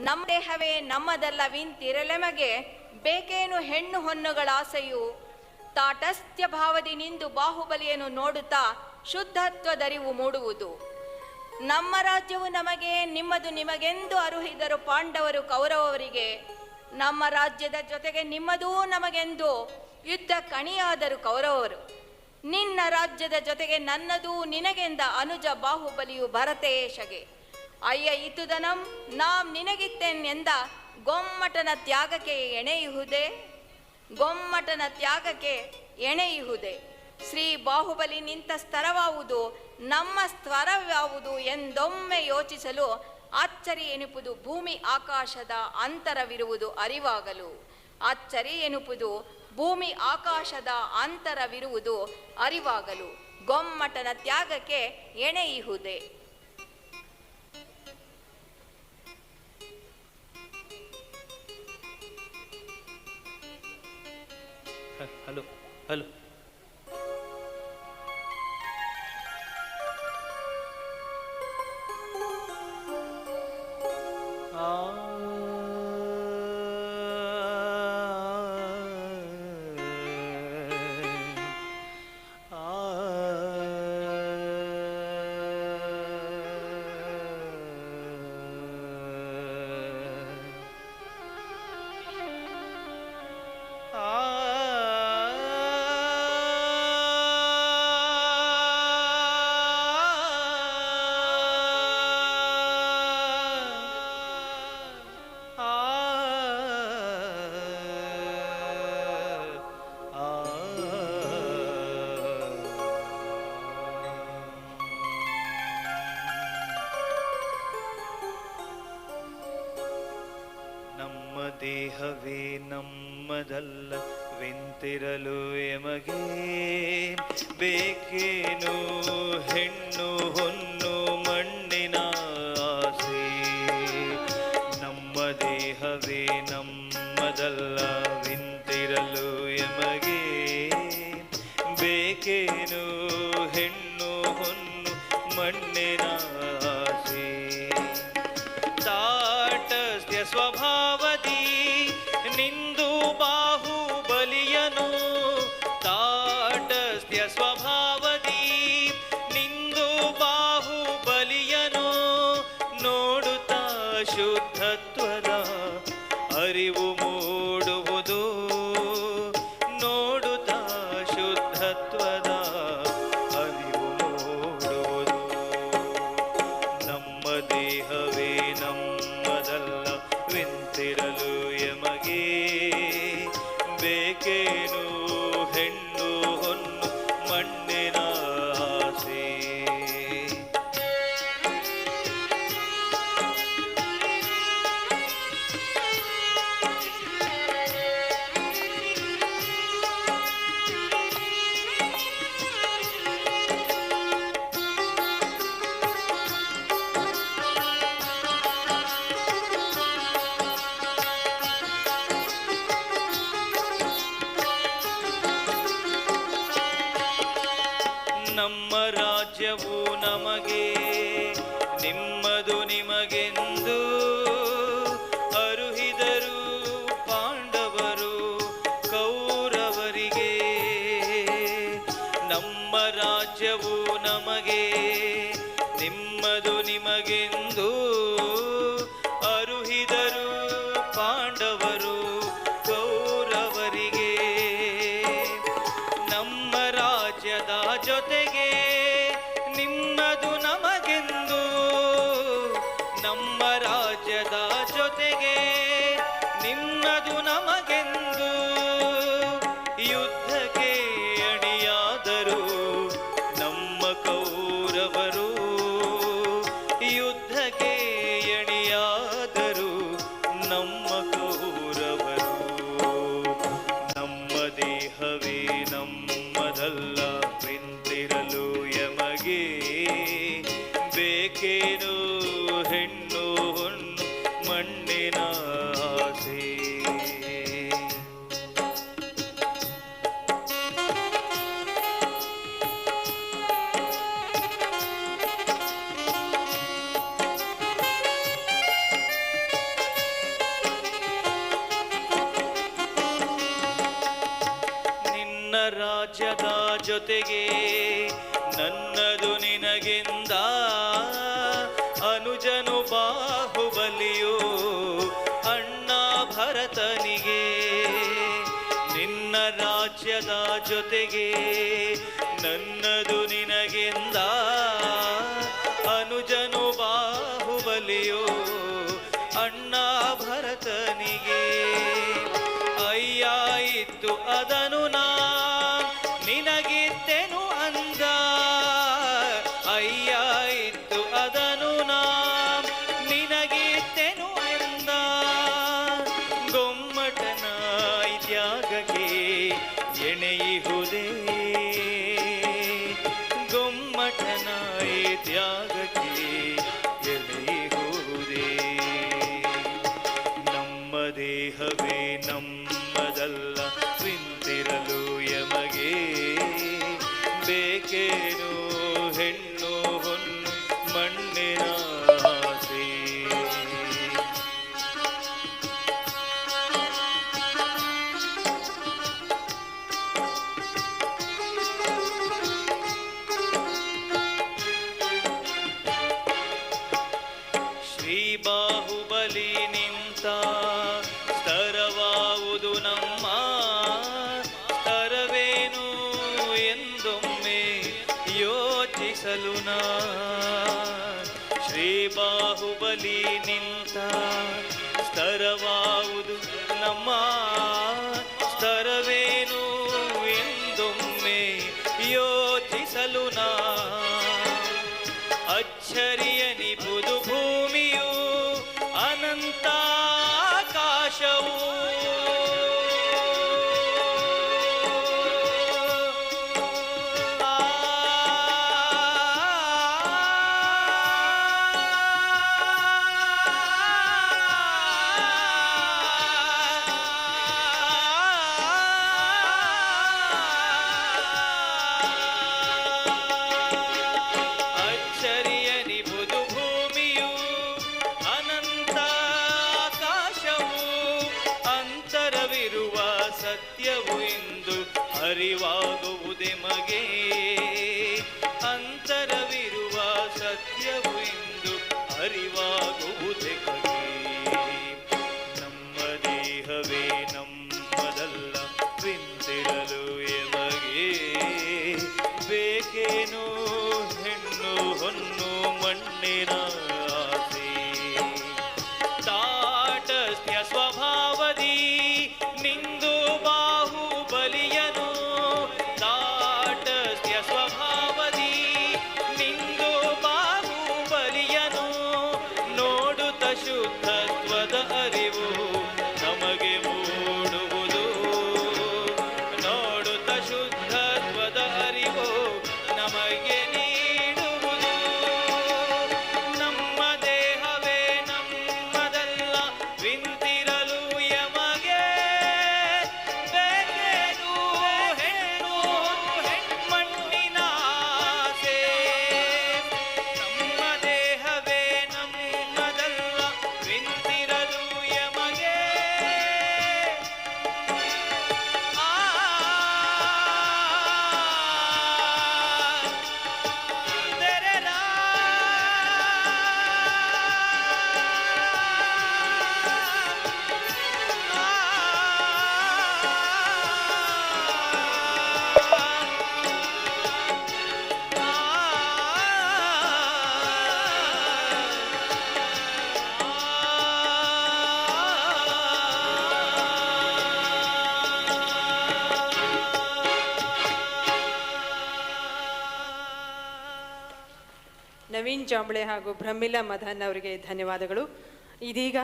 ನಮ್ಮ ದೇಹವೇ ನಮ್ಮದಲ್ಲ ವಿಂತಿರಲೆಮಗೆ ಬೇಕೇನು ಹೆಣ್ಣು ಹೊನ್ನುಗಳ ಆಸೆಯು ತಾಟಸ್ಥ್ಯ ಭಾವದಿ ನಿಂದು ಬಾಹುಬಲಿಯನ್ನು ನೋಡುತ್ತಾ ಶುದ್ಧತ್ವದರಿವು ಮೂಡುವುದು. ನಮ್ಮ ರಾಜ್ಯವು ನಮಗೆ, ನಿಮ್ಮದು ನಿಮಗೆಂದು ಅರುಹಿದರು ಪಾಂಡವರು ಕೌರವರಿಗೆ. ನಮ್ಮ ರಾಜ್ಯದ ಜೊತೆಗೆ ನಿಮ್ಮದೂ ನಮಗೆಂದು ಯುದ್ಧ ಕಣಿಯಾದರು ಕೌರವರು. ನಿನ್ನ ರಾಜ್ಯದ ಜೊತೆಗೆ ನನ್ನದೂ ನಿನಗೆಂದ ಅನುಜ ಬಾಹುಬಲಿಯು ಭರತೇಶಗೆ. ಅಯ್ಯ ಇತುದನಂ ನಾಂ ನಿನಗಿತ್ತೆನೆಂದ ಗೊಮ್ಮಟನ ತ್ಯಾಗಕ್ಕೆ ಎಣೆಯುವುದೇ ಗೊಮ್ಮಟನ ತ್ಯಾಗಕ್ಕೆ ಎಣೆಯುವುದೇ ಶ್ರೀ ಬಾಹುಬಲಿ ನಿಂತ ಸ್ತರವಾವುದು ನಮ್ಮ ಸ್ತರವ್ಯಾವುದು ಎಂದೊಮ್ಮೆ ಯೋಚಿಸಲು ಅಚ್ಚರಿ ಎನಿಪುದು ಭೂಮಿ ಆಕಾಶದ ಅಂತರವಿರುವುದು ಅರಿವಾಗಲು. ಅಚ್ಚರಿ ಎನುಪುದು ಭೂಮಿ ಆಕಾಶದ ಅಂತರವಿರುವುದು ಅರಿವಾಗಲು. ಗೊಮ್ಮಟನ ತ್ಯಾಗಕ್ಕೆ ಎಣೆಯುವುದೇ حلو حلو ವೆಂತಿರಲು ಎಮಗೆ? ಬೇಕೇನು ಹೆಣ್ಣು ಹೊನ್ನು ಮಣ್ಣಿನ ಆಸೆ? ನಮ್ಮ ದೇಹವೇ ನಮ್ಮದಲ್ಲ ವಿಂತಿರಲು ಎಮಗೆ? ಬೇಕೇನು ಹೆಣ್ಣು ಹೊನ್ನು ಮಣ್ಣಿನ ಆಸೆ? ತಾಟಸ್ಯ ಸ್ವಭಾವದಿ ದೇಹವೇ ನಮಗೆ ನಿಮ್ಮದು ನಿಮಗೆಂದು ಅರುಹಿದರು ಪಾಂಡವರು ಕೌರವರಿಗೆ. ನಮ್ಮ ರಾಜ್ಯವು ನಮಗೆ ನಿಮ್ಮದು ನಿಮಗೆಂದು ಜೊತೆಗೆ ನನ್ನದು ನಿನಗೆಂದು ಸದಾ ಜೊತೆಗೆ ನನ್ನದು ನಿನಗೆಂದ. ಅನುಜನು ಬಾಹುಬಲಿಯೋ ಅಣ್ಣ ಭರತನಿಗೆ. ಅಯ್ಯಾಯಿತು ಅದನು ನಾ ನಿನಗಿದ್ದೆನು ಅಂದ. ಅಯ್ಯಾ ಎಂಬುದು ನಮ್ಮ ತರವೇನು ಎಂದೊಮ್ಮೆ ಯೋಚಿಸಲು ನಾ. ಶ್ರೀ ಬಾಹುಬಲಿ ನಿಂತ ಸ್ತರವಾವುದು ನಮ್ಮ ಸ್ತರವೇನು ಎಂದೊಮ್ಮೆ ಯೋಚಿಸಲು ನಾ. ಅಚ್ಚರಿಯ ಭೂ ಜಾಂಬಳೆ ಹಾಗೂ ಬ್ರಹ್ಮಿಲಾ ಮದನ್ ಅವರಿಗೆ ಧನ್ಯವಾದಗಳು. ಇದೀಗ